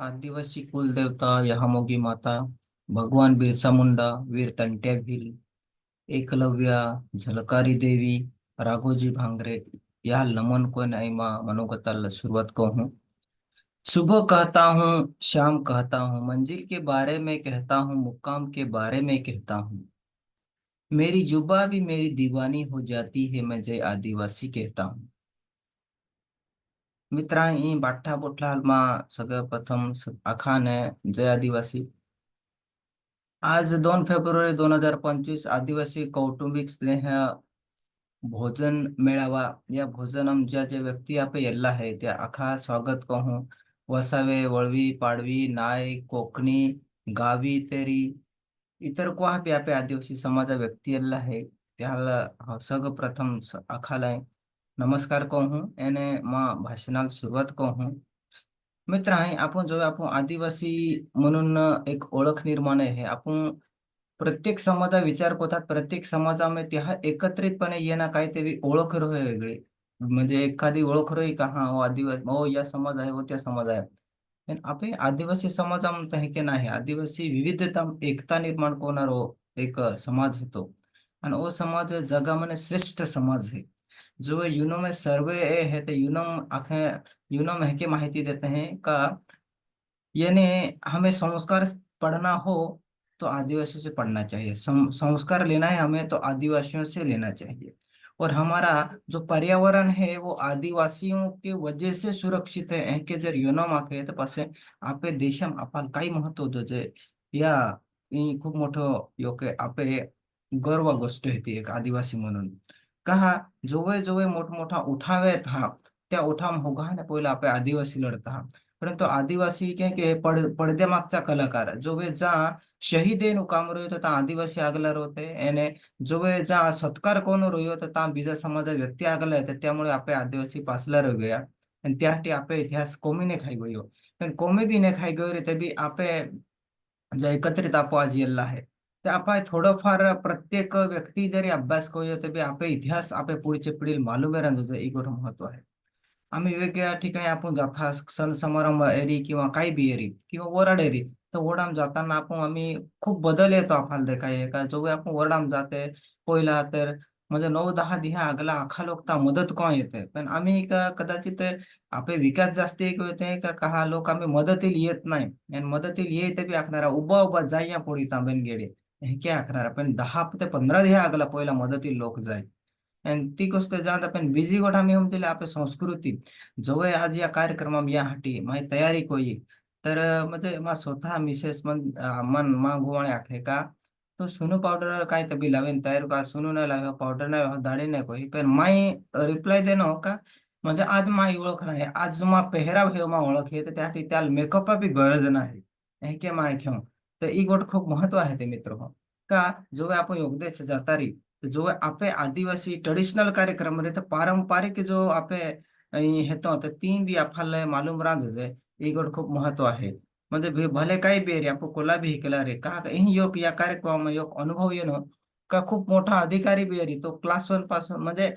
आदिवासी कुलदेवता यहामोगी माता, भगवान बिरसा मुंडा, वीर तंट्या भील, एकलव्या झलकारी देवी, राघोजी भांगरे यह नमन को नईमा मनोगताल शुरुआत को हूँ सुबह कहता हूँ शाम कहता हूँ, मंजिल के बारे में कहता हूँ मुक्काम के बारे में कहता हूँ। मेरी जुबा भी मेरी दीवानी हो जाती है, मैं जय आदिवासी कहता हूँ। मित्रांनी बाठा बोठलालमा सगळं प्रथम आखान आहे जय आदिवासी. आज दोन फेब्रुवारी दोन हजार पंचवीस आदिवासी कौटुंबिक स्नेह भोजन मेळावा. या भोजन ज्या ज्या व्यक्ती आपे येल्ला आहे त्या आखा स्वागत कहू. वसावे वळवी पाडवी नाय कोकणी गावी तेरी. इतर को पे आपे आदिवासी समाजा व्यक्ती येल्ला आहे. त्याला सग प्रथम स- आखालाय नमस्कार कहूं એને માં भाषणाला सुरुवात कहूं मित्र आहे आपण जो आपण आदिवासी म्हणून एक ओळख निर्माण आहे आपण प्रत्येक समाजा विचार करतात प्रत्येक समाजामध्ये त्या एकत्रितपणे येणं काहीतरी ओळख रोय वेगळी म्हणजे एखादी ओळख रोई का हा हो आदिवासी हो या समाज आहे हो त्या समाज आहे पण आपले आदिवासी समाजामध्ये हे की नाही आदिवासी विविधता एकता निर्माण करणारो एक समाज होतो आणि ओ समाज जगामध्ये श्रेष्ठ समाज है जो यूनो में सर्वे है तो यूनो आखे यूनो में के माहिती देते हैं का? यानी हमें संस्कार पढ़ना हो तो आदिवासियों से पढ़ना चाहिए। संस्कार लेना है हमें तो आदिवासियों से लेना चाहिए। और हमारा जो पर्यावरण है, वो आदिवासियों के वजह से सुरक्षित है के जर युनो मागे तर पासे आपे देशम आपण काही महत्व होतं जे। या खूप मोठं योके आपे गर्व गोष्ट आहे ती एक आदिवासी म्हणून का जोवे जोवे मोठमोठा उठाव आहेत हा त्या उठाव होगा पहिला आपे आदिवासी लढता हा परंतु आदिवासी के के पड पडद्यामागचा कलाकार जो वे जा शहीद નું કામ રહ્યું તો ત્યાં આદિવાસી આગલા રોતે એને જો વે જા સત્કાર કોનો રહ્યો તો ત્યાં બીજા સમાજ વ્યક્તિ આગલા હતા त्यामुळे आपे आदिवासी पासला रह गया आणि त्यासाठी आपे इतिहास कोमीने खाई गयो पण कोमी बी ने खाई गयो रे ते बी आपे जे एकत्रित आपो आपण थोडंफार प्रत्येक व्यक्ती जरी अभ्यास करू ते बी इतिहास आपे पुढचे पिढीला मालूम राहतो एक गोष्ट महत्त्व आहे. आम्ही वेगवेगळ्या ठिकाणी आपण जाता सण समारंभ एरी किंवा काही बी एरी किंवा वराड एरी तर वडाम जाताना आपण आम्ही खूप बदल येतो आपल्याला देखाय का जो आपण वरडाम जाते पहिला तर म्हणजे नऊ दहा दिहा आगला आखा लोक मदत कोण येते? पण आम्ही का कदाचित आपले विकास जास्त एक होते का कहा लोक आम्ही मदतील येत नाही. आणि मदतील येते बी आखणारा उभा उभा जाईया पोळी तांबेन गेडे हे क्या आखणार पण दहा ते पंधरा दिहा आगला पहिला मदती लोक जाय. आणि ती गोष्ट जात आपण बिझी गोठा मी म्हणतील आपली संस्कृती. जवळ आज या कार्यक्रमा या हाटी माझी तयारी कोई. तर म्हणजे मा स्वतः मिसेस मन मन मा गुवाणे आखे का? तो सुनो पावडर काय तबी लावेन तयार का? सुनो नाही लावे पावडर नाही दाढी नाही कोई. पण माई रिप्लाय देणं हो का? म्हणजे आज माई ओळख नाही. आज मा पेहराव हे मा ओळख हे तर त्यासाठी त्याला मेकअप बी गरज नाही. हे के माय घेऊ तर ही गोट खूप महत्त्व आहे ते मित्र हो. का जो आपण योगदेश जातारी जो आपे आदिवासी ट्रेडिशनल कार्यक्रम रे तो पारंपरिक जो आपे हेतो तर तीन बी आपल्याला मालूम राहत जे ही गोट खूप महत्त्व आहे. म्हणजे भले काही बी रे आपण कोला बी केला रे का ही योग या कार्यक्रम योग अनुभव येणं का खूप मोठा अधिकारी बी रे तो क्लास वनपासून म्हणजे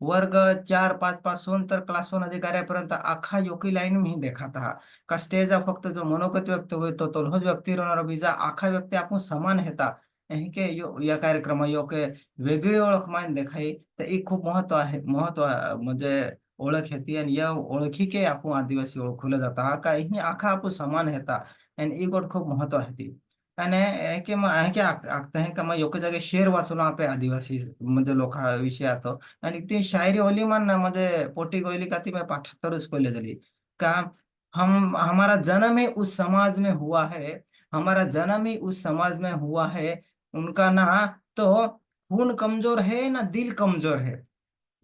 वर्ग चार पाच पासून तर क्लास वन अधिकाऱ्यापर्यंत आखा योकी लाईन मी देखात हा का स्टेज फक्त जो मनोगत व्यक्त होतो तो तोलहोज व्यक्ती राहणार बीजा आखा व्यक्ती आपण समान हेता. के यो या कार्यक्रम योके वेगळी ओळख मान देखाई. तर एक खूप महत्त्व आहे महत्त्व म्हणजे ओळख येते आणि या ओळखी के आपण आदिवासी ओळखले जाता का ही आखा आपण समान हेता. आणि एक गोट खूप महत्त्व आहे आणि हे के मग हे के आखता का मग योग्य जागे शेर वाचून आपे आदिवासी म्हणजे लोका विषय आतो आणि ती शायरी ओली मान म्हणजे पोटी गोयली का ती मैं पाठातरच कोले दिली का हम हमारा जन्म ही उस समाज में हुआ है हमारा जन्म ही उस समाज में हुआ है उनका ना तो खून कमजोर है ना दिल कमजोर है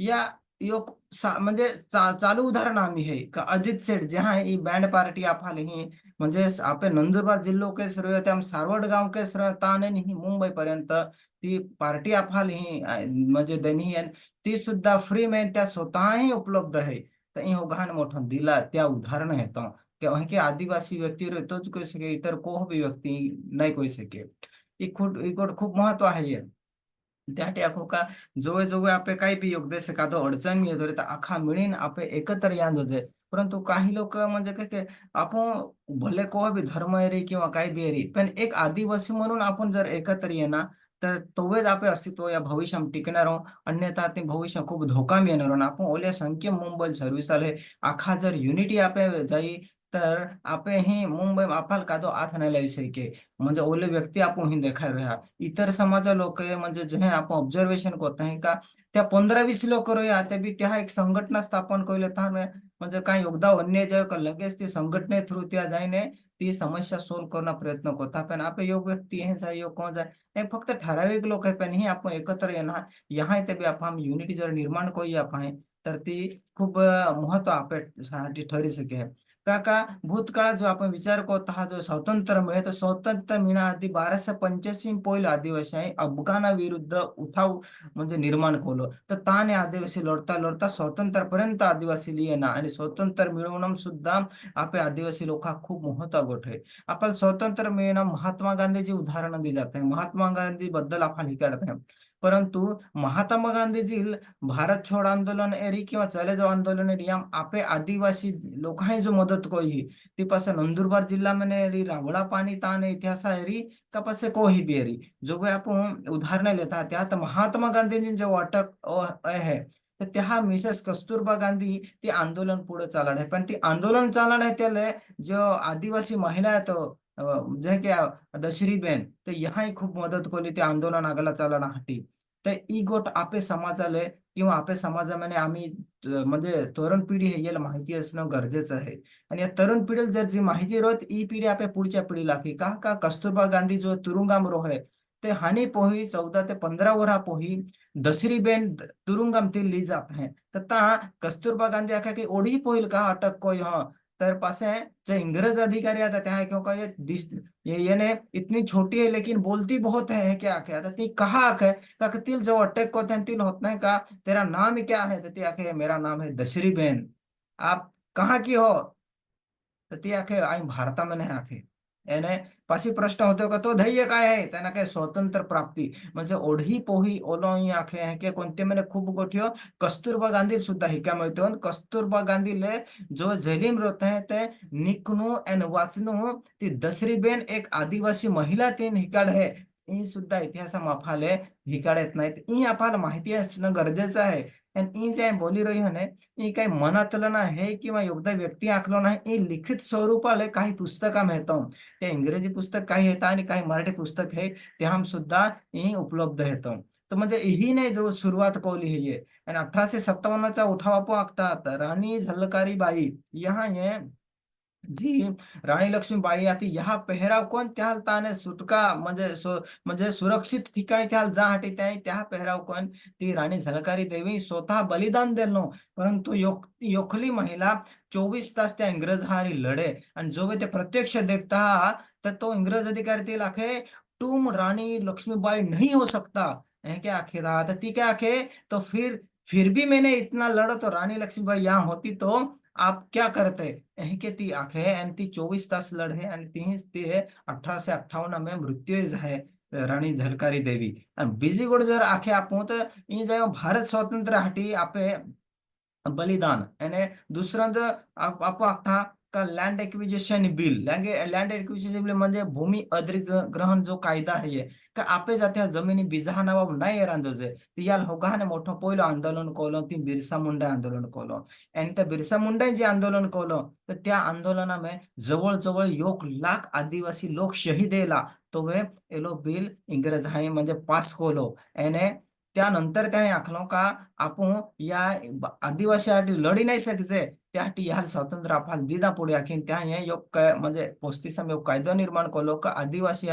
या यो सा- म्हणजे चा, चालू उदाहरण आम्ही है का अजित सेठ जहाँ ही बैंड पार्टी आपा ही म्हणजेच आपण नंदुरबार जिल्हो केस रव्यो ते सारवड गाव केस रव्यो ताने मुंबई पर्यंत ती पार्टी अफाल ही म्हणजे दनी ती सुद्धा फ्री मेन त्या स्वतःही उपलब्ध आहे. तर इ घाण मोठं दिला त्या उदाहरण येतं की के आदिवासी व्यक्ती रो तोच सके इतर को भी व्यक्ती नाही कोई सके. इकोट खूप खूप महत्त्व आहे त्यासाठी आखो का जोवे जोवे आपे काही बी योगदेश एखादं अडचण येतो तर आखा मिळीन आपे एकत्र या होते परंतु काही लोक म्हणजे भले कोहा बी धर्म आहे रे किंवा काही एक आदिवासी म्हणून आपण जर एकत्र येणार, तर तोवेच आपले अस्तित्व या भविष्यात टिकणार आहोत. अन्यथा ते भविष्य खूप धोका येणार आहोत. आपण ओल्या संख्य मुंबई सर्व्हिस आले आखा जर युनिटी आपे जाई, तर आपे ही मुंबई आपाल कादो आथ नाही लावी शके? म्हणजे ओले व्यक्ती आपण ही देखाय रहा. इतर समाज लोक जे आपण ऑब्झर्वेशन करत आहे का? त्या पंधरा वीस लोक रहा, त्या बी त्या एक संघटना स्थापन केले म्हणजे काही योगदान अन्य जे लगेच ती संघटने थ्रू त्या जाईने ती समस्या सोल्व करण्याचा प्रयत्न करता पण आपले योग व्यक्ती हे जाय योग कोण जाय हे फक्त ठराविक लोक आहे पण ही आपण एकत्र येणार यहाँ ते बी आपण युनिटी जर निर्माण करूया आपण तर ती खूप महत्त्व आपल्यासाठी ठरू शके काका भूतकाळात जो आपण विचार करतो हा जो स्वातंत्र्य मिळे म्हणजे तर स्वातंत्र्य मिळण्याआधी बाराशे पंच्याऐंशी पहिलं आदिवासी अफगाणाविरुद्ध उठाव म्हणजे निर्माण केलं. तर ताने आदिवासी लढता लढता स्वातंत्र्यपर्यंत आदिवासी लिहिना आणि स्वातंत्र्य मिळवणं सुद्धा आपले आदिवासी लोक खूप महत्त्व गोष्ट आहे. आपण स्वातंत्र्य मिळणं महात्मा गांधीजी उदाहरण दिली जात आहे महात्मा गांधी बद्दल आपण हे करत आहे. परंतु महात्मा गांधीजी भारत छोड़ आंदोलन एरी किंवा चले जाओ आंदोलन एरी आपे आदिवासी लोक जो मदत कोई ती पास नंदुरबार जिल्हा में एरी रावळा पाणी तान इतिहास एरी का पासे कोही भी एरी. जो वे आप उदाहरण लेता त्या तो महात्मा गांधीजी जो अटक आहे तर त्या मिसेस कस्तुरबा गांधी ती आंदोलन पुढे चालणार आहे. पण ती आंदोलन चालणार आहे त्याला जो आदिवासी महिला आहे तो जे की दशरी बेन यहाँ खूप मदत केली ते आंदोलन आगला चालण्यासाठी तर ई गोट आपे समाजाला किंवा आपे समाजामध्ये आम्ही म्हणजे तरुण पिढी हे याला माहिती असणं गरजेचं आहे. आणि या तरुण पिढीला जर जी माहिती रोहत ई पिढी आपल्या पुढच्या पिढीला की का का कस्तुरबा गांधी जो तुरुंगाम रोह आहे ते हानी पोही चौदा ते पंधरा वरा पोही दसरी बेन तुरुंगाम ते ली जात है तर ता कस्तुरबा गांधी आख्या की ओढी पोईल का अटक कोई हा तर पासे जो इंग्रज अधिकारी आता त्या क्योंकि ये ये ने इतनी छोटी है, लेकिन बोलती बहुत है क्या आखे आता ती कहा आखे का तिल जो अटैक को तिल होता है का तेरा नाम क्या है? तो ती आखे मेरा नाम है दशरी बहन आप कहाँ की हो? तो ती आखे आई भारत में नहीं आखे એને પાછી પ્રશ્ન હોતો કે તો ધૈર્ય काय आहे त्यांना काय स्वातंत्र्य प्राप्ती म्हणजे ओढी पोही ओलो आखे आहे की कोणते म्हणजे खूप गोठ्यो कस्तुरबा गांधी सुद्धा हिका मिळतो कस्तुरबा गांधीले जो झेलिम रोत आहे ते निकनू एन वाचनू ती दसरी बेन एक आदिवासी महिला तीन हिकाड आहे ही सुद्धा इतिहासा माफाले हिकाड येत नाहीत ही आपल्याला माहिती असणं गरजेचं आहे आणि जे बोली रही हने इ काही मनातलं नाही किंवा योगदान व्यक्ती आखलो नाही इ लिखित स्वरूपाले काही पुस्तका मिळतो ते इंग्रजी पुस्तक काही येतं आणि काही मराठी पुस्तक हे ते हम सुद्धा ही उपलब्ध येतो. तर म्हणजे ही नाही जो सुरुवात कवली ही आणि अठराशे सत्तावन्नचा उठावा आखतात राणी झलकारी बाई यहाँ ये जी। राणी लक्ष्मीबाई आती ह्या पेहराव कोण त्या ताने सुटका म्हणजे म्हणजे सुरक्षित ठिकाणी त्या जासाठी त्या त्या पेहराव कोण? ती राणी झलकारी देवी स्वतः बलिदान देलो परंतु योक योखली महिला चोवीस तास त्या इंग्रज हारी लढे आणि जो ते प्रत्यक्ष देखता तर तो इंग्रज अधिकारी ते लाखे तुम राणी लक्ष्मीबाई नहीं हो सकता. है क्या आखिर? ती क्या आखे? तो फिर फिर भी मैंने इतना लड़ा तो रानी लक्ष्मीबाई यहाँ होती तो आप क्या करते के ती आखे आणि ती चोवीस तास लढे आणि ती ते अठराशे अठ्ठावन्न में मृत्यू आहे राणी झलकारी देवी आणि બીજી गोड जर आखे आपण तर ई जे भारत स्वातंत्र्य हाटी आपे बलिदान અને दुसरं आपण आखता का land acquisition bill land acquisition bill म्हणजे भूमी अधिग्रहण जो कायदा आहे का आपे जात्या जमिनी बिजहाना बाब नाही रांदोजे ती याल होगाने मोठं पहिलं आंदोलन कोलो ती बिरसा मुंडा आंदोलन कोलो. आणि त्या बिरसा मुंडा जे आंदोलन कोलो तर त्या आंदोलनामे जवळजवळ एक लाख आदिवासी लोक शहीदेला तो वे एलो बिल इंग्रज हाय म्हणजे पास कोलो. एने त्यानंतर त्या आखलो का आपण या आदिवासी लढी नाही सकचे त्यासाठी ह्या स्वातंत्र्य आपण दिदा पुढे आखीन त्या योग म्हणजे पस्तीसाम योग कायदो निर्माण केलो का आदिवासी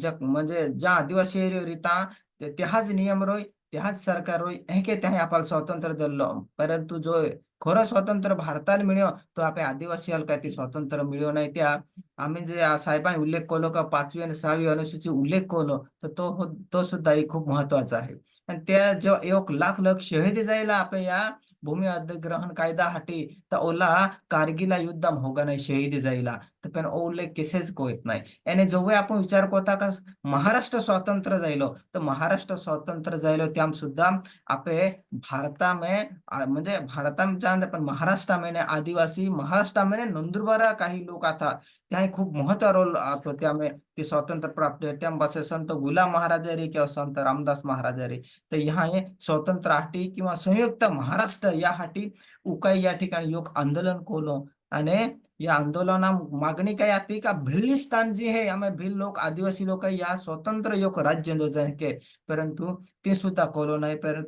जग म्हणजे ज्या आदिवासी रिता त्याच नियम रोय त्याच सरकार रोय हे के त्या आपण स्वातंत्र्य दिलो. परंतु जो खरं स्वातंत्र्य भारताला मिळव तो आपण आदिवासी काय ती स्वातंत्र्य मिळव नाही. त्या आम्ही जे साहेबांनी उल्लेख केलो का पाचवी आणि सहावी अनुसूची उल्लेख केलो तर तो हो, तो सुद्धा खूप महत्त्वाचा आहे. आणि त्या जो एक लाख लाख शहीद जायला आपण या भूमी अधिग्रहण कायदा हाटी तर ओला कारगिला युद्ध होगा नाही शहीद जायला पण उल्लेख केसेच होत नाही याने जेव्हा आपण विचार करता का महाराष्ट्र स्वातंत्र्य जायलो. तर महाराष्ट्र स्वातंत्र्य जायलो त्याम सुद्धा आपे भारता में म्हणजे भारता में जान पण महाराष्ट्र में आदिवासी महाराष्ट्र में नंदुरबार काही लोक आता त्या खूप महत्त्व रोल असतो त्यामुळे ते स्वातंत्र्य प्राप्त त्या बसे संत गुलाम महाराज रे किंवा संत रामदास महाराज रे. तर ह्या हे स्वतंत्र हाटी किंवा संयुक्त महाराष्ट्र या हाटी उकाई या ठिकाणी योग आंदोलन कोलो. आणि या आंदोलना मागणी काय आती का भिल्लिस्तान जी है यामध्ये भिल लोक आदिवासी लोक या स्वतंत्र योग राज्य के परंतु ते सुद्धा कोलो नाही पर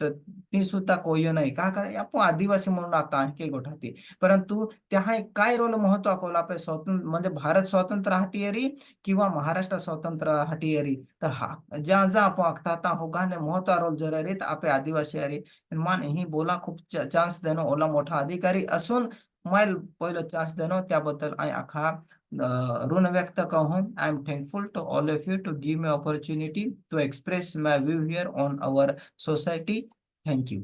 ती सुद्धा कोयो नाही का कारण आपण आदिवासी म्हणून आता आणखी गोठाती परंतु त्या काय रोल महत्त्व अकोला पे स्वतंत्र म्हणजे भारत स्वतंत्र हटियरी किंवा महाराष्ट्र स्वतंत्र हटियरी तर हा ज्या ज्या आपण आखता होगा ने महत्त्व रोल जर रे आपे आदिवासी अरे मान ही बोला खूप चान्स देणं ओला मोठा अधिकारी असून माईल पहिलं चान्स देणं त्याबद्दल आय आखा ऋण व्यक्त कहूं I am thankful to all of you to give me opportunity to express my view here on our society thank you.